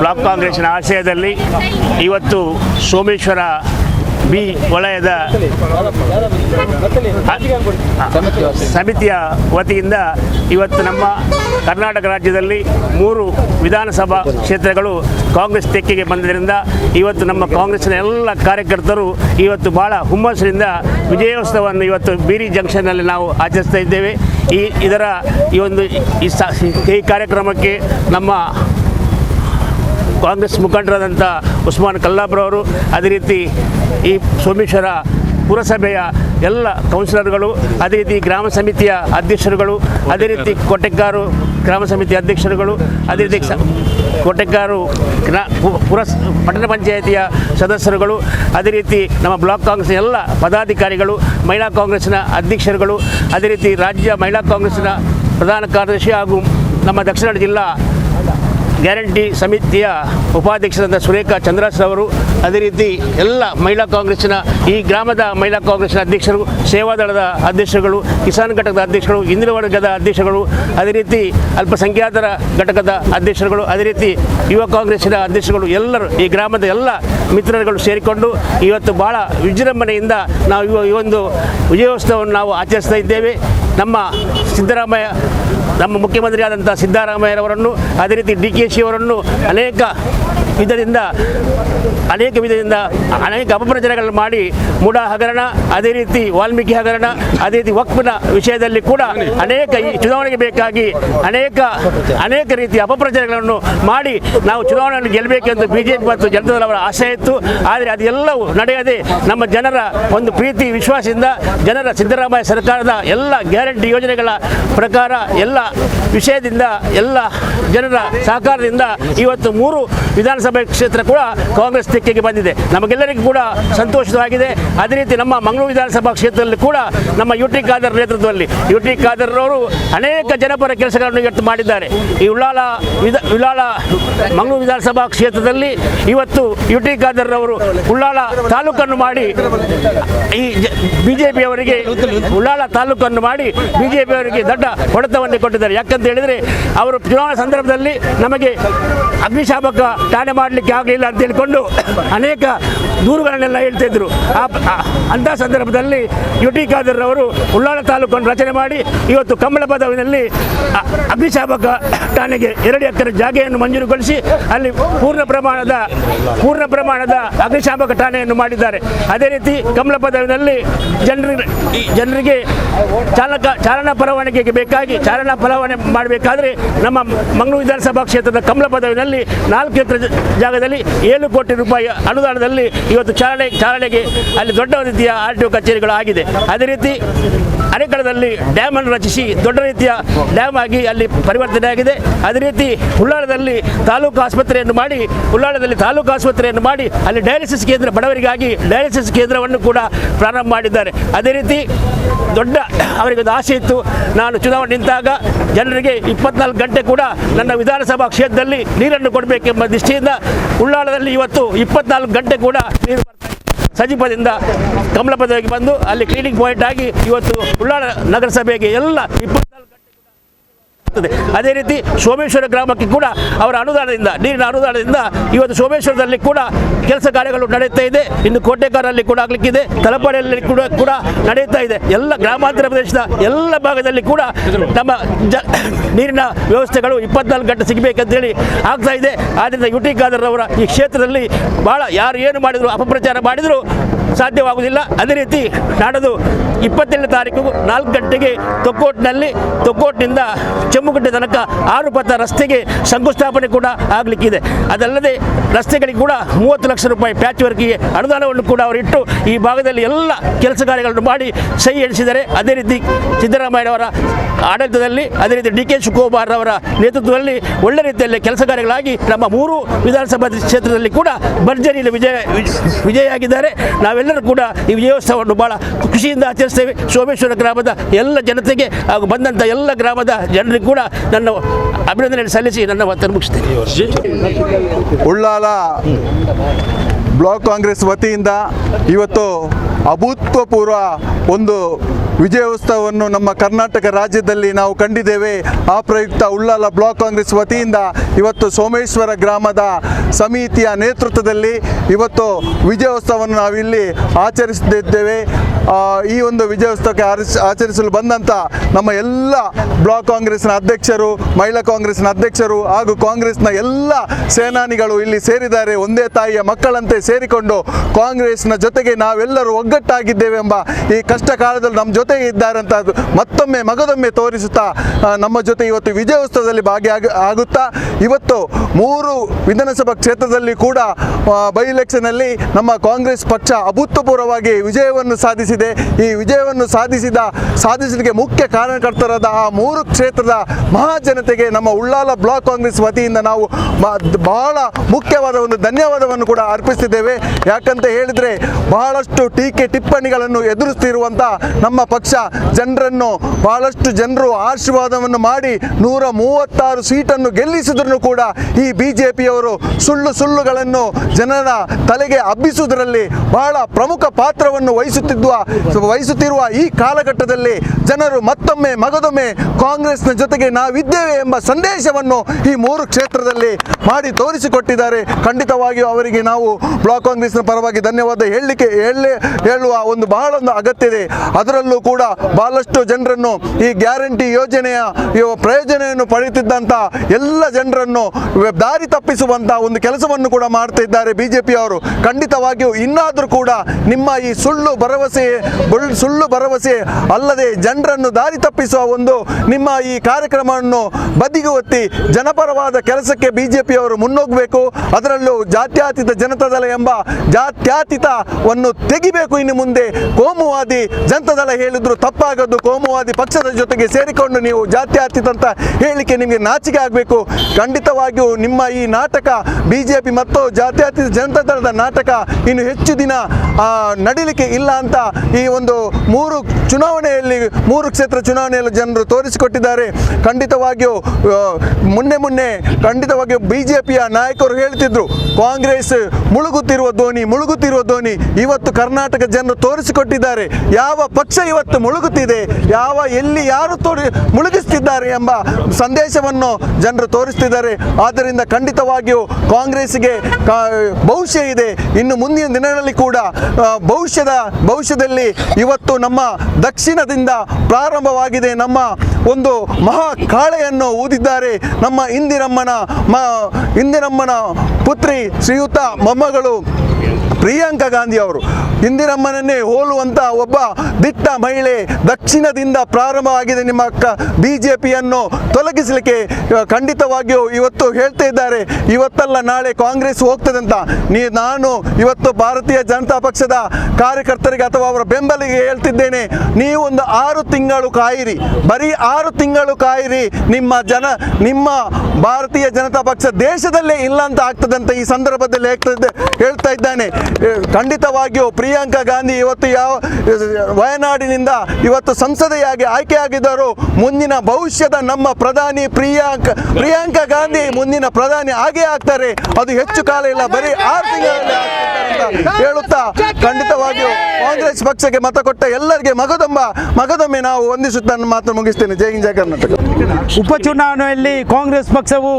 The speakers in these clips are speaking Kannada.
ಬ್ಲಾಕ್ ಕಾಂಗ್ರೆಸ್ನ ಆಶಯದಲ್ಲಿ ಇವತ್ತು ಸೋಮೇಶ್ವರ ಬಿ ವಲಯದ ಸಮಿತಿಯ ವತಿಯಿಂದ ಇವತ್ತು ನಮ್ಮ ಕರ್ನಾಟಕ ರಾಜ್ಯದಲ್ಲಿ ಮೂರು ವಿಧಾನಸಭಾ ಕ್ಷೇತ್ರಗಳು ಕಾಂಗ್ರೆಸ್ ತೆಕ್ಕೆಗೆ ಬಂದಿದ್ದರಿಂದ ಇವತ್ತು ನಮ್ಮ ಕಾಂಗ್ರೆಸ್ನ ಎಲ್ಲ ಕಾರ್ಯಕರ್ತರು ಇವತ್ತು ಬಹಳ ಹುಮ್ಮಸ್ಸಿನಿಂದ ವಿಜಯೋತ್ಸವವನ್ನು ಇವತ್ತು ಬೀರಿ ಜಂಕ್ಷನ್ನಲ್ಲಿ ನಾವು ಆಚರಿಸ್ತಾ ಇದ್ದೇವೆ. ಈ ಇದರ ಈ ಒಂದು ಈ ಕಾರ್ಯಕ್ರಮಕ್ಕೆ ನಮ್ಮ ಕಾಂಗ್ರೆಸ್ ಮುಖಂಡರಾದಂಥ ಉಸ್ಮಾನ್ ಕಲ್ಲಾಬ್ರವರು ಅದೇ ರೀತಿ ಈ ಸೋಮೇಶ್ವರ ಪುರಸಭೆಯ ಎಲ್ಲ ಕೌನ್ಸಿಲರ್ಗಳು, ಅದೇ ರೀತಿ ಗ್ರಾಮ ಸಮಿತಿಯ ಅಧ್ಯಕ್ಷರುಗಳು, ಅದೇ ರೀತಿ ಕೊಟ್ಟೆಕ್ಕಾರು ಗ್ರಾಮ ಸಮಿತಿ ಅಧ್ಯಕ್ಷರುಗಳು, ಅದೇ ರೀತಿ ಕೊಟ್ಟೆಕ್ಕಾರು ಗ್ರಾ ಪುರಸ್ ಪಟ್ಟಣ ಪಂಚಾಯಿತಿಯ ಸದಸ್ಯರುಗಳು, ಅದೇ ರೀತಿ ನಮ್ಮ ಬ್ಲಾಕ್ ಕಾಂಗ್ರೆಸ್ನ ಎಲ್ಲ ಪದಾಧಿಕಾರಿಗಳು, ಮಹಿಳಾ ಕಾಂಗ್ರೆಸ್ನ ಅಧ್ಯಕ್ಷರುಗಳು, ಅದೇ ರೀತಿ ರಾಜ್ಯ ಮಹಿಳಾ ಕಾಂಗ್ರೆಸ್ನ ಪ್ರಧಾನ ಕಾರ್ಯದರ್ಶಿ ಹಾಗೂ ನಮ್ಮ ದಕ್ಷಿಣ ಜಿಲ್ಲಾ ಗ್ಯಾರಂಟಿ ಸಮಿತಿಯ ಉಪಾಧ್ಯಕ್ಷರಾದ ಸುರೇಖಾ ಚಂದ್ರಾಸ್ ಅವರು, ಅದೇ ರೀತಿ ಎಲ್ಲ ಮಹಿಳಾ ಕಾಂಗ್ರೆಸ್ಸಿನ, ಈ ಗ್ರಾಮದ ಮಹಿಳಾ ಕಾಂಗ್ರೆಸ್ನ ಅಧ್ಯಕ್ಷರು ಸೇವಾದಳದ ಅಧ್ಯಕ್ಷರುಗಳು, ಕಿಸಾನ್ ಘಟಕದ ಅಧ್ಯಕ್ಷರು ಹಿಂದಿನ ವರ್ಗದ ಅಧ್ಯಕ್ಷರುಗಳು, ಅದೇ ರೀತಿ ಅಲ್ಪಸಂಖ್ಯಾತರ ಘಟಕದ ಅಧ್ಯಕ್ಷರುಗಳು, ಅದೇ ರೀತಿ ಯುವ ಕಾಂಗ್ರೆಸ್ಸಿನ ಅಧ್ಯಕ್ಷರುಗಳು, ಎಲ್ಲರೂ ಈ ಗ್ರಾಮದ ಎಲ್ಲ ಮಿತ್ರರುಗಳು ಸೇರಿಕೊಂಡು ಇವತ್ತು ಭಾಳ ವಿಜೃಂಭಣೆಯಿಂದ ನಾವು ಈ ಒಂದು ವಿಜಯೋತ್ಸವವನ್ನು ನಾವು ಆಚರಿಸ್ತಾ ಇದ್ದೇವೆ. ನಮ್ಮ ಸಿದ್ದರಾಮಯ್ಯ ನಮ್ಮ ಮುಖ್ಯಮಂತ್ರಿಯಾದಂಥ ಸಿದ್ದರಾಮಯ್ಯರವರನ್ನು ಅದೇ ರೀತಿ ಡಿ ಕೆ ಶಿ ಅವರನ್ನು ಅನೇಕ ವಿಧದಿಂದ ಅನೇಕ ವಿಧದಿಂದ ಅನೇಕ ಅಪಪ್ರಚಾರಗಳನ್ನು ಮಾಡಿ ಮೂಡ ಹಗರಣ, ಅದೇ ರೀತಿ ವಾಲ್ಮೀಕಿ ಹಗರಣ, ಅದೇ ರೀತಿ ವಕ್ಫ್ನ ವಿಷಯದಲ್ಲಿ ಕೂಡ ಅನೇಕ ಈ ಚುನಾವಣೆಗೆ ಬೇಕಾಗಿ ಅನೇಕ ಅನೇಕ ರೀತಿಯ ಅಪಪ್ರಚಾರಗಳನ್ನು ಮಾಡಿ ನಾವು ಚುನಾವಣೆಯನ್ನು ಗೆಲ್ಲಬೇಕೆಂದು ಬಿ ಜೆ ಪಿ ಮತ್ತು ಜನತಾದಳವರ ಆಸೆ ಇತ್ತು. ಆದರೆ ಅದೆಲ್ಲವೂ ನಡೆಯದೆ ನಮ್ಮ ಜನರ ಒಂದು ಪ್ರೀತಿ, ವಿಶ್ವಾಸದಿಂದ ಜನರ ಸಿದ್ದರಾಮಯ್ಯ ಸರ್ಕಾರದ ಎಲ್ಲ ಗ್ಯಾರಂಟಿ ಯೋಜನೆಗಳ ಪ್ರಕಾರ ಎಲ್ಲ ವಿಷಯದಿಂದ ಎಲ್ಲ ಜನರ ಸಹಕಾರದಿಂದ ಇವತ್ತು ಮೂರು ವಿಧಾನಸಭೆ ಕ್ಷೇತ್ರ ಕೂಡ ಕಾಂಗ್ರೆಸ್ ತೆಕ್ಕೆಗೆ ಬಂದಿದೆ. ನಮಗೆಲ್ಲರಿಗೂ ಕೂಡ ಸಂತೋಷವಾಗಿದೆ. ಅದೇ ರೀತಿ ನಮ್ಮ ಮಂಗಳೂರು ವಿಧಾನಸಭಾ ಕ್ಷೇತ್ರದಲ್ಲಿ ಕೂಡ ನಮ್ಮ ಯು ಟಿ ಖಾದರ್ ನೇತೃತ್ವದಲ್ಲಿ. ಯು ಟಿ ಖಾದರ್ ಅವರು ಅನೇಕ ಜನಪರ ಕೆಲಸಗಳನ್ನು ಇವತ್ತು ಮಾಡಿದ್ದಾರೆ. ಈ ಉಳ್ಳಾಲ ವಿಧ, ಉಳ್ಳಾಲ ಮಂಗಳೂರು ವಿಧಾನಸಭಾ ಕ್ಷೇತ್ರದಲ್ಲಿ ಇವತ್ತು ಯು ಟಿ ಖಾದರ್ ಅವರು ಉಳ್ಳಾಲ ತಾಲೂಕನ್ನು ಮಾಡಿ, ಈ ಬಿಜೆಪಿ ಅವರಿಗೆ ಉಳ್ಳಾಲ ತಾಲೂಕನ್ನು ಮಾಡಿ ಬಿಜೆಪಿ ಅವರಿಗೆ ದೊಡ್ಡ ಹೊಡೆತವನ್ನು ಕೊಟ್ಟಿದ್ದಾರೆ. ಯಾಕಂತ ಹೇಳಿದರೆ ಅವರು ಚುನಾವಣಾ ಸಂದರ್ಭದಲ್ಲಿ ನಮಗೆ ಅಗ್ನಿಶಾಮಕ ಠಾಣೆ ಮಾಡಲಿಕ್ಕೆ ಆಗಲಿಲ್ಲ ಅಂತ ಹೇಳಿಕೊಂಡು ಅನೇಕ ದೂರುಗಳನ್ನೆಲ್ಲ ಹೇಳ್ತಿದ್ರು ಅಂಥ ಸಂದರ್ಭದಲ್ಲಿ ಯು ಟಿ ಖಾದರ್ ಅವರು ಉಳ್ಳಾಳ ತಾಲೂಕನ್ನು ರಚನೆ ಮಾಡಿ ಇವತ್ತು ಕಮಲ ಪದವಿನಲ್ಲಿ ಅಗ್ನಿಶಾಮಕ ಠಾಣೆಗೆ ಎರಡು ಎಕರೆ ಜಾಗೆಯನ್ನು ಮಂಜೂರುಗೊಳಿಸಿ ಅಲ್ಲಿ ಪೂರ್ಣ ಪ್ರಮಾಣದ ಪೂರ್ಣ ಪ್ರಮಾಣದ ಅಗ್ನಿಶಾಮಕ ಠಾಣೆಯನ್ನು ಮಾಡಿದ್ದಾರೆ. ಅದೇ ರೀತಿ ಕಮಲ ಪದವಿನಲ್ಲಿ ಜನರಿಗೆ ಜನರಿಗೆ ಚಾಲಕ, ಚಾಲನಾ ಪರವಾನಗಿಗೆ ಬೇಕಾಗಿ ಚಾಲನಾ ಪರವಾನಗಿ ಮಾಡಬೇಕಾದ್ರೆ ನಮ್ಮ ಮಂಗಳೂರು ವಿಧಾನಸಭಾ ಕ್ಷೇತ್ರದ ಕಮಲ ಪದವಿನಲ್ಲಿ ನಾಲ್ಕು ಎಕರೆ ಜಾಗದಲ್ಲಿ ಏಳು ಕೋಟಿ ರೂಪಾಯಿ ಅನುದಾನದಲ್ಲಿ ಇವತ್ತು ಚಾಲನೆ ಚಾಲನೆಗೆ ಅಲ್ಲಿ ದೊಡ್ಡ ರೀತಿಯ ಆರ್ ಟಿ ಒ ಕಚೇರಿಗಳು ಆಗಿದೆ. ಅದೇ ರೀತಿ ಅರೆಕಳದಲ್ಲಿ ಡ್ಯಾಮ್ ಅನ್ನು ರಚಿಸಿ ದೊಡ್ಡ ರೀತಿಯ ಡ್ಯಾಮ್ ಆಗಿ ಅಲ್ಲಿ ಪರಿವರ್ತನೆ ಆಗಿದೆ. ಅದೇ ರೀತಿ ಉಳ್ಳಾಳದಲ್ಲಿ ತಾಲೂಕು ಆಸ್ಪತ್ರೆಯನ್ನು ಮಾಡಿ ಉಳ್ಳಾಳದಲ್ಲಿ ತಾಲೂಕು ಆಸ್ಪತ್ರೆಯನ್ನು ಮಾಡಿ ಅಲ್ಲಿ ಡಯಾಲಿಸಿಸ್ ಕೇಂದ್ರ ಬಡವರಿಗಾಗಿ ಡಯಾಲಿಸಿಸ್ ಕೇಂದ್ರವನ್ನು ಕೂಡ ಪ್ರಾರಂಭ ಮಾಡಿದ್ದಾರೆ. ಅದೇ ರೀತಿ ದೊಡ್ಡ ಅವರಿಗೊಂದು ಆಸೆ ಇತ್ತು. ನಾನು ಚುನಾವಣೆ ನಿಂತಾಗ ಜನರಿಗೆ ಇಪ್ಪತ್ನಾಲ್ಕು ಗಂಟೆ ಕೂಡ ನನ್ನ ವಿಧಾನಸಭಾ ಕ್ಷೇತ್ರದಲ್ಲಿ ನೀರನ್ನು ಕೊಡಬೇಕೆಂಬ ದೃಷ್ಟಿಯಿಂದ ಉಳ್ಳಾಳದಲ್ಲಿ ಇವತ್ತು ಇಪ್ಪತ್ನಾಲ್ಕು ಗಂಟೆ ಕೂಡ ನೀರು. ಸಜಿಪದಿಂದ ಕಮಲ ಪದವಿಗೆ ಬಂದು ಅಲ್ಲಿ ಕ್ಲೀನಿಂಗ್ ಪಾಯಿಂಟ್ ಆಗಿ ಇವತ್ತು ಉಳ್ಳಾಳ ನಗರಸಭೆಗೆ ಎಲ್ಲ ಇಪ್ಪತ್ನಾಲ್ಕು ಆಗ್ತದೆ. ಅದೇ ರೀತಿ ಸೋಮೇಶ್ವರ ಗ್ರಾಮಕ್ಕೆ ಕೂಡ ಅವರ ಅನುದಾನದಿಂದ, ನೀರಿನ ಅನುದಾನದಿಂದ ಇವತ್ತು ಸೋಮೇಶ್ವರದಲ್ಲಿ ಕೂಡ ಕೆಲಸ ಕಾರ್ಯಗಳು ನಡೆಯುತ್ತಾ ಇದೆ. ಇನ್ನು ಕೋಟೆಕಾರಲ್ಲಿ ಕೂಡ ಆಗಲಿಕ್ಕಿದೆ. ತಲಪಾಡಿಯಲ್ಲಿ ಕೂಡ ಕೂಡ ನಡೆಯುತ್ತಾ ಇದೆ. ಎಲ್ಲ ಗ್ರಾಮಾಂತರ ಪ್ರದೇಶದ ಎಲ್ಲ ಭಾಗದಲ್ಲಿ ಕೂಡ ನಮ್ಮ ಜ, ನೀರಿನ ವ್ಯವಸ್ಥೆಗಳು ಇಪ್ಪತ್ನಾಲ್ಕು ಗಂಟೆ ಸಿಗಬೇಕಂತೇಳಿ ಆಗ್ತಾ ಇದೆ. ಆದ್ದರಿಂದ ಯು ಟಿ ಖಾದರ್ ಅವರ ಈ ಕ್ಷೇತ್ರದಲ್ಲಿ ಭಾಳ ಯಾರು ಏನು ಮಾಡಿದ್ರು, ಅಪಪ್ರಚಾರ ಮಾಡಿದರೂ ಸಾಧ್ಯವಾಗುವುದಿಲ್ಲ. ಅದೇ ರೀತಿ ನಾಡದು ಇಪ್ಪತ್ತೇಳನೇ ತಾರೀಕು ನಾಲ್ಕು ಗಂಟೆಗೆ ತೊಕ್ಕೋಟ್ನಲ್ಲಿ ತೊಕ್ಕೋಟ್ನಿಂದ ಚೆಮ್ಮುಗುಡ್ಡೆ ತನಕ ಆರು ಪಥ ರಸ್ತೆಗೆ ಶಂಕುಸ್ಥಾಪನೆ ಕೂಡ ಆಗಲಿಕ್ಕಿದೆ. ಅದಲ್ಲದೆ ರಸ್ತೆಗಳಿಗೆ ಕೂಡ ಮೂವತ್ತು ಲಕ್ಷ ರೂಪಾಯಿ ಪ್ಯಾಚ್ ವರ್ಕಿಗೆ ಅನುದಾನವನ್ನು ಕೂಡ ಅವರಿಟ್ಟು ಈ ಭಾಗದಲ್ಲಿ ಎಲ್ಲ ಕೆಲಸ ಕಾರ್ಯಗಳನ್ನು ಮಾಡಿ ಸಹಿ ಎಣಿಸಿದರೆ ಅದೇ ರೀತಿ ಸಿದ್ದರಾಮಯ್ಯನವರ ಆಡಳಿತದಲ್ಲಿ, ಅದೇ ರೀತಿ ಡಿ ಕೆ ಶಿವಕುಮಾರ್ ಅವರ ನೇತೃತ್ವದಲ್ಲಿ ಒಳ್ಳೆ ರೀತಿಯಲ್ಲಿ ಕೆಲಸ ಕಾರ್ಯಗಳಾಗಿ ನಮ್ಮ ಮೂರು ವಿಧಾನಸಭಾ ಕ್ಷೇತ್ರದಲ್ಲಿ ಕೂಡ ಭರ್ಜರಿಯಲ್ಲಿ ವಿಜಯ ವಿಜಯ ವಿಜಯಿಯಾಗಿದ್ದಾರೆ. ನಾವೆಲ್ಲರೂ ಕೂಡ ಈ ವಿಜಯೋತ್ಸವವನ್ನು ಭಾಳ ಖುಷಿಯಿಂದ ಆಚರಿಸ್ತೇವೆ. ಸೋಮೇಶ್ವರ ಗ್ರಾಮದ ಎಲ್ಲ ಜನತೆಗೆ ಹಾಗೂ ಬಂದಂಥ ಎಲ್ಲ ಗ್ರಾಮದ ಜನರಿಗೂ ಕೂಡ ನನ್ನ ಅಭಿನಂದನೆ ಸಲ್ಲಿಸಿ ನನ್ನ ಮಾತನ್ನು ಮುಗಿಸ್ತೇನೆ. ಉಳ್ಳಾಲ ಬ್ಲಾಕ್ ಕಾಂಗ್ರೆಸ್ ವತಿಯಿಂದ ಇವತ್ತು ಅಭೂತಪೂರ್ವ ಒಂದು ವಿಜಯೋತ್ಸವವನ್ನು ನಮ್ಮ ಕರ್ನಾಟಕ ರಾಜ್ಯದಲ್ಲಿ ನಾವು ಕಂಡಿದ್ದೇವೆ. ಆ ಪ್ರಯುಕ್ತ ಉಳ್ಳಾಲ ಬ್ಲಾಕ್ ಕಾಂಗ್ರೆಸ್ ವತಿಯಿಂದ ಇವತ್ತು ಸೋಮೇಶ್ವರ ಗ್ರಾಮದ ಸಮಿತಿಯ ನೇತೃತ್ವದಲ್ಲಿ ಇವತ್ತು ವಿಜಯೋತ್ಸವವನ್ನು ನಾವಿಲ್ಲಿ ಆಚರಿಸುತ್ತಿದ್ದೇವೆ ಈ ಒಂದು ವಿಜಯೋತ್ಸವಕ್ಕೆ ಆಚರಿಸಲು ಬಂದಂಥ ನಮ್ಮ ಎಲ್ಲ ಬ್ಲಾಕ್ ಕಾಂಗ್ರೆಸ್ನ ಅಧ್ಯಕ್ಷರು, ಮಹಿಳಾ ಕಾಂಗ್ರೆಸ್ನ ಅಧ್ಯಕ್ಷರು ಹಾಗೂ ಕಾಂಗ್ರೆಸ್ನ ಎಲ್ಲ ಸೇನಾನಿಗಳು ಇಲ್ಲಿ ಸೇರಿದ್ದಾರೆ. ಒಂದೇ ತಾಯಿಯ ಮಕ್ಕಳಂತೆ ಸೇರಿಕೊಂಡು ಕಾಂಗ್ರೆಸ್ನ ಜೊತೆಗೆ ನಾವೆಲ್ಲರೂ ಒಗ್ಗಟ್ಟಾಗಿದ್ದೇವೆ ಎಂಬ ಈ ಕಷ್ಟ ಕಾಲದಲ್ಲಿ ನಮ್ಮ ಜೊತೆಗೆ ಇದ್ದಾರೆ ಮತ್ತೊಮ್ಮೆ ಮಗದೊಮ್ಮೆ ತೋರಿಸುತ್ತಾ ನಮ್ಮ ಜೊತೆ ಇವತ್ತು ವಿಜಯೋತ್ಸವದಲ್ಲಿ ಭಾಗಿಯಾಗ, ಆಗುತ್ತಾ, ಇವತ್ತು ಮೂರು ವಿಧಾನಸಭಾ ಕ್ಷೇತ್ರದಲ್ಲಿ ಕೂಡ ಬೈ ಎಲೆಕ್ಷನ್ನಲ್ಲಿ ನಮ್ಮ ಕಾಂಗ್ರೆಸ್ ಪಕ್ಷ ಅಭೂತಪೂರ್ವವಾಗಿ ವಿಜಯವನ್ನು ಸಾಧಿಸಿದೆ. ಈ ವಿಜಯವನ್ನು ಸಾಧಿಸಿದ, ಸಾಧಿಸಲಿಕ್ಕೆ ಮುಖ್ಯ ಕಾರಣಕರ್ತರಾದ ಆ ಮೂರು ಕ್ಷೇತ್ರದ ಮಹಾಜನತೆಗೆ ನಮ್ಮ ಉಳ್ಳಾಲ ಬ್ಲಾಕ್ ಕಾಂಗ್ರೆಸ್ ವತಿಯಿಂದ ನಾವು ಬಹಳ ಮುಖ್ಯವಾದ ಒಂದು ಧನ್ಯವಾದವನ್ನು ಕೂಡ ಅರ್ಪಿಸಿದ್ದೇವೆ ಯಾಕಂತ ಹೇಳಿದರೆ ಬಹಳಷ್ಟು ಟೀಕೆ ಟಿಪ್ಪಣಿಗಳನ್ನು ಎದುರಿಸ್ತಿರುವಂಥ ನಮ್ಮ ಪಕ್ಷ ಜನರನ್ನು ಬಹಳಷ್ಟು ಜನರು ಆಶೀರ್ವಾದವನ್ನು ಮಾಡಿ ನೂರ ಮೂವತ್ತಾರು ಸೀಟನ್ನು ಗೆಲ್ಲಿಸಿದ್ರು ಕೂಡ ಈ ಬಿ ಜೆ ಪಿಯವರು ಸುಳ್ಳು ಸುಳ್ಳುಗಳನ್ನು ಜನರ ತಲೆಗೆ ಹಬ್ಬಿಸುವುದರಲ್ಲಿ ಬಹಳ ಪ್ರಮುಖ ಪಾತ್ರವನ್ನು ವಹಿಸುತ್ತಿದ್ದ ವಹಿಸುತ್ತಿರುವ ಈ ಕಾಲಘಟ್ಟದಲ್ಲಿ ಜನರು ಮತ್ತೊಮ್ಮೆ ಮಗದೊಮ್ಮೆ ಕಾಂಗ್ರೆಸ್ನ ಜೊತೆಗೆ ನಾವಿದ್ದೇವೆ ಎಂಬ ಸಂದೇಶವನ್ನು ಈ ಮೂರು ಕ್ಷೇತ್ರದಲ್ಲಿ ಮಾಡಿ ತೋರಿಸಿಕೊಟ್ಟಿದ್ದಾರೆ. ಖಂಡಿತವಾಗಿಯೂ ಅವರಿಗೆ ನಾವು ಬ್ಲಾಕ್ ಕಾಂಗ್ರೆಸ್ನ ಪರವಾಗಿ ಧನ್ಯವಾದ ಹೇಳಲಿಕ್ಕೆ ಹೇಳಿ ಹೇಳುವ ಒಂದು ಬಹಳ ಒಂದು ಅಗತ್ಯ ಇದೆ. ಅದರಲ್ಲೂ ಕೂಡ ಬಹಳಷ್ಟು ಜನರನ್ನು ಈ ಗ್ಯಾರಂಟಿ ಯೋಜನೆಯ ಪ್ರಯೋಜನೆಯನ್ನು ಪಡೆಯುತ್ತಿದ್ದಂಥ ಎಲ್ಲ ಜನರನ್ನು ದಾರಿ ತಪ್ಪಿಸುವಂಥ ಒಂದು ಕೆಲಸವನ್ನು ಕೂಡ ಮಾಡ್ತಾ ಇದ್ದಾರೆ ಬಿಜೆಪಿ ಅವರು ಖಂಡಿತವಾಗಿಯೂ ಇನ್ನಾದರೂ ಕೂಡ ನಿಮ್ಮ ಈ ಸುಳ್ಳು ಭರವಸೆ ಸುಳ್ಳು ಭರವಸೆ ಅಲ್ಲದೆ ಜನರನ್ನು ದಾರಿ ತಪ್ಪಿಸುವ ಒಂದು ನಿಮ್ಮ ಈ ಕಾರ್ಯಕ್ರಮವನ್ನು ಬದಿಗೆ ಒತ್ತಿ ಜನಪರವಾದ ಕೆಲಸಕ್ಕೆ ಬಿಜೆಪಿಯವರು ಮುನ್ನೋಗಬೇಕು, ಅದರಲ್ಲೂ ಜಾತ್ಯಾತೀತ ಜನತಾದಳ ಎಂಬ ಜಾತ್ಯಾತೀತವನ್ನು ತೆಗಿಬೇಕು. ಇನ್ನು ಮುಂದೆ ಕೋಮುವಾದಿ ಜನತಾದಳ ಹೇಳಿದ್ರು ತಪ್ಪಾಗದ್ದು, ಕೋಮುವಾದಿ ಪಕ್ಷದ ಜೊತೆಗೆ ಸೇರಿಕೊಂಡು ನೀವು ಜಾತ್ಯಾತೀತ ಅಂತ ಹೇಳಿಕೆ ನಿಮಗೆ ನಾಚಿಕೆ ಆಗಬೇಕು. ಖಂಡಿತವಾಗಿಯೂ ನಿಮ್ಮ ಈ ನಾಟಕ, ಬಿಜೆಪಿ ಮತ್ತು ಜಾತ್ಯಾತೀತ ಜನತಾದಳದ ನಾಟಕ ಇನ್ನು ಹೆಚ್ಚು ದಿನ ನಡೀಲಿಕ್ಕೆ ಇಲ್ಲ ಅಂತ ಈ ಒಂದು ಮೂರು ಚುನಾವಣೆಯಲ್ಲಿ, ಮೂರು ಕ್ಷೇತ್ರ ಚುನಾವಣೆಯಲ್ಲಿ ಜನರು ತೋರಿಸಿಕೊಟ್ಟಿದ್ದಾರೆ. ಖಂಡಿತವಾಗಿಯೂ ಮೊನ್ನೆ ಮೊನ್ನೆ ಖಂಡಿತವಾಗಿಯೂ ಬಿ ಜೆ ಪಿಯ ನಾಯಕರು ಹೇಳ್ತಿದ್ರು, ಕಾಂಗ್ರೆಸ್ ಮುಳುಗುತ್ತಿರುವ ಧೋನಿ ಮುಳುಗುತ್ತಿರುವ ಧೋನಿ ಇವತ್ತು ಕರ್ನಾಟಕ ಜನರು ತೋರಿಸಿಕೊಟ್ಟಿದ್ದಾರೆ. ಯಾವ ಪಕ್ಷ ಇವತ್ತು ಮುಳುಗುತ್ತಿದೆ, ಯಾವ, ಎಲ್ಲಿ ಯಾರು ತೋರಿ, ಮುಳುಗಿಸ್ತಿದ್ದಾರೆ ಎಂಬ ಸಂದೇಶವನ್ನು ಜನರು ತೋರಿಸ್ತಿದ್ದಾರೆ. ಆದ್ದರಿಂದ ಖಂಡಿತವಾಗಿಯೂ ಕಾಂಗ್ರೆಸ್ಗೆ ಭವಿಷ್ಯ ಇದೆ. ಇನ್ನು ಮುಂದಿನ ದಿನಗಳಲ್ಲಿ ಕೂಡ ಭವಿಷ್ಯದ, ಭವಿಷ್ಯದಲ್ಲಿ ಇವತ್ತು ನಮ್ಮ ದಕ್ಷಿಣದಿಂದ ಪ್ರಾರಂಭವಾಗಿದೆ. ನಮ್ಮ ಒಂದು ಮಹಾ ಕಾಳೆಯನ್ನು ಊದಿದ್ದಾರೆ. ನಮ್ಮ ಇಂದಿರಮ್ಮನ ಮ, ಇಂದಿರಮ್ಮನ ಪುತ್ರಿ ಶ್ರೀಯುತ ಮೊಮ್ಮಗಳು ಪ್ರಿಯಾಂಕಾ ಗಾಂಧಿ ಅವರು. ಇಂದಿರಮ್ಮನನ್ನೇ ಹೋಲುವಂತ ಒಬ್ಬ ದಿಟ್ಟ ಮಹಿಳೆ ದಕ್ಷಿಣದಿಂದ ಪ್ರಾರಂಭವಾಗಿದೆ. ನಿಮ್ಮ ಅಕ್ಕ ಬಿ ಜೆ ಪಿಯನ್ನು ತೊಲಗಿಸಲಿಕ್ಕೆ ಖಂಡಿತವಾಗಿಯೂ ಇವತ್ತು ಹೇಳ್ತಾ ಇದ್ದಾರೆ. ಇವತ್ತಲ್ಲ ನಾಳೆ ಕಾಂಗ್ರೆಸ್ ಹೋಗ್ತದೆ ಅಂತ. ನೀ, ನಾನು ಇವತ್ತು ಭಾರತೀಯ ಜನತಾ ಪಕ್ಷದ ಕಾರ್ಯಕರ್ತರಿಗೆ ಅಥವಾ ಅವರ ಬೆಂಬಲಿಗೆ ಹೇಳ್ತಿದ್ದೇನೆ, ನೀವು ಒಂದು ಆರು ತಿಂಗಳು ಕಾಯಿರಿ. ಬರೀ ಆರು ತಿಂಗಳು ಕಾಯಿರಿ. ನಿಮ್ಮ ಜನ, ನಿಮ್ಮ ಭಾರತೀಯ ಜನತಾ ಪಕ್ಷ ದೇಶದಲ್ಲೇ ಇಲ್ಲ ಅಂತ ಆಗ್ತದಂತ ಈ ಸಂದರ್ಭದಲ್ಲಿ ಹೇಳ್ತಾ ಇದ್ದಾನೆ. ಖಂಡಿತವಾಗಿಯೂ ಖಂಡಿತವಾಗಿಯೂ ಪ್ರಿಯಾಂಕಾ ಗಾಂಧಿ ಇವತ್ತು ಯಾವ ವಯನಾಡಿನಿಂದ ಇವತ್ತು ಸಂಸದೆಯಾಗಿ ಆಯ್ಕೆಯಾಗಿದ್ದರು. ಮುಂದಿನ ಭವಿಷ್ಯದ ನಮ್ಮ ಪ್ರಧಾನಿ ಪ್ರಿಯಾಂಕ, ಪ್ರಿಯಾಂಕಾ ಗಾಂಧಿ ಮುಂದಿನ ಪ್ರಧಾನಿ ಆಗೇ ಆಗ್ತಾರೆ. ಅದು ಹೆಚ್ಚು ಕಾಲ ಇಲ್ಲ, ಬರೀ ಆರು ತಿಂಗಳಲ್ಲಿ ಹೇಳುತ್ತಾ ಖಂಡಿತವಾಗಿಯೂ ಕಾಂಗ್ರೆಸ್ ಪಕ್ಷಕ್ಕೆ ಮತ ಕೊಟ್ಟ ಎಲ್ಲರಿಗೆ ಮಗದೊಂಬ, ಮಗದೊಮ್ಮೆ ನಾವು ವಂದಿಸುತ್ತಾ ಮಾತ್ರ ಮಾತು ಮುಗಿಸ್ತೇನೆ. ಜೈ ಹಿಂದ್, ಜೈ ಕರ್ನಾಟಕ. ಉಪಚುನಾವಣೆಯಲ್ಲಿ ಕಾಂಗ್ರೆಸ್ ಪಕ್ಷವು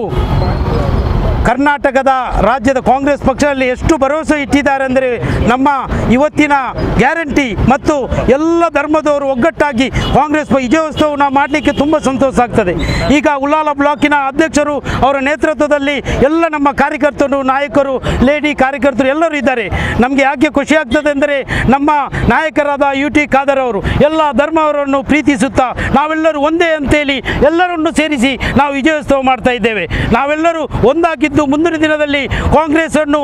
ಕರ್ನಾಟಕದ ರಾಜ್ಯದ ಕಾಂಗ್ರೆಸ್ ಪಕ್ಷದಲ್ಲಿ ಎಷ್ಟು ಭರವಸೆ ಇಟ್ಟಿದ್ದಾರೆ ಅಂದರೆ ನಮ್ಮ ಇವತ್ತಿನ ಗ್ಯಾರಂಟಿ ಮತ್ತು ಎಲ್ಲ ಧರ್ಮದವರು ಒಗ್ಗಟ್ಟಾಗಿ ಕಾಂಗ್ರೆಸ್ ವಿಜಯೋತ್ಸವನ ಮಾಡಲಿಕ್ಕೆ ತುಂಬ ಸಂತೋಷ ಆಗ್ತದೆ. ಈಗ ಉಳ್ಳಾಲ ಬ್ಲಾಕಿನ ಅಧ್ಯಕ್ಷರು ಅವರ ನೇತೃತ್ವದಲ್ಲಿ ಎಲ್ಲ ನಮ್ಮ ಕಾರ್ಯಕರ್ತರು, ನಾಯಕರು, ಲೇಡಿ ಕಾರ್ಯಕರ್ತರು ಎಲ್ಲರೂ ಇದ್ದಾರೆ. ನಮಗೆ ಯಾಕೆ ಖುಷಿ ಆಗ್ತದೆ ಅಂದರೆ ನಮ್ಮ ನಾಯಕರಾದ ಯು ಟಿ ಖಾದರ್ ಅವರು ಎಲ್ಲ ಧರ್ಮವರನ್ನು ಪ್ರೀತಿಸುತ್ತಾ ನಾವೆಲ್ಲರೂ ಒಂದೇ ಅಂತೇಳಿ ಎಲ್ಲರನ್ನು ಸೇರಿಸಿ ನಾವು ವಿಜಯೋತ್ಸವ ಮಾಡ್ತಾ ಇದ್ದೇವೆ. ನಾವೆಲ್ಲರೂ ಒಂದಾಗಿದ್ದು ಮುಂದಿನ ದಿನದಲ್ಲಿ ಕಾಂಗ್ರೆಸ್ಸನ್ನು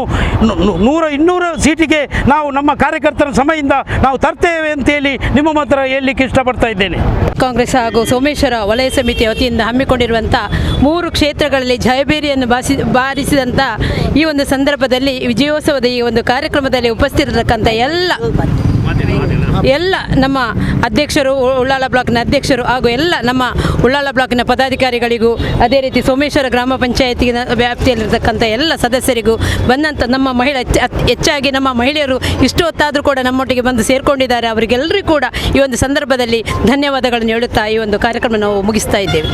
ನೂರ ಇನ್ನೂರ ಸೀಟಿಗೆ ನಾವು ನಮ್ಮ ಕಾರ್ಯಕರ್ತರ ಸಮಯದಿಂದ ನಾವು ತರ್ತೇವೆ ಅಂತೇಳಿ ನಿಮ್ಮ ಮಾತ್ರ ಹೇಳಲಿಕ್ಕೆ ಇಷ್ಟಪಡ್ತಾ ಇದ್ದೇನೆ. ಕಾಂಗ್ರೆಸ್ ಹಾಗೂ ಸೋಮೇಶ್ವರ ವಲಯ ಸಮಿತಿಯ ವತಿಯಿಂದ ಹಮ್ಮಿಕೊಂಡಿರುವಂಥ ಮೂರು ಕ್ಷೇತ್ರಗಳಲ್ಲಿ ಜಯಬೇರಿಯನ್ನು ಬಾಸಿ ಬಾರಿಸಿದಂಥ ಈ ಒಂದು ಸಂದರ್ಭದಲ್ಲಿ ವಿಜಯೋತ್ಸವದ ಈ ಒಂದು ಕಾರ್ಯಕ್ರಮದಲ್ಲಿ ಉಪಸ್ಥಿತರತಕ್ಕಂಥ ಎಲ್ಲ ಎಲ್ಲ ನಮ್ಮ ಅಧ್ಯಕ್ಷರು ಉಳ್ಳಾಲ ಬ್ಲಾಕ್ನ ಅಧ್ಯಕ್ಷರು ಹಾಗೂ ಎಲ್ಲ ನಮ್ಮ ಉಳ್ಳಾಲ ಬ್ಲಾಕ್ನ ಪದಾಧಿಕಾರಿಗಳಿಗೂ, ಅದೇ ರೀತಿ ಸೋಮೇಶ್ವರ ಗ್ರಾಮ ಪಂಚಾಯತಿನ ವ್ಯಾಪ್ತಿಯಲ್ಲಿರ್ತಕ್ಕಂಥ ಎಲ್ಲ ಸದಸ್ಯರಿಗೂ ಬಂದಂಥ ನಮ್ಮ ಮಹಿಳೆ ಹೆಚ್ಚಾಗಿ ನಮ್ಮ ಮಹಿಳೆಯರು ಇಷ್ಟೊತ್ತಾದರೂ ಕೂಡ ನಮ್ಮೊಟ್ಟಿಗೆ ಬಂದು ಸೇರಿಕೊಂಡಿದ್ದಾರೆ. ಅವರಿಗೆಲ್ಲರಿಗೂ ಕೂಡ ಈ ಒಂದು ಸಂದರ್ಭದಲ್ಲಿ ಧನ್ಯವಾದಗಳನ್ನು ಹೇಳುತ್ತಾ ಈ ಒಂದು ಕಾರ್ಯಕ್ರಮ ನಾವು ಮುಗಿಸ್ತಾ ಇದ್ದೇವೆ.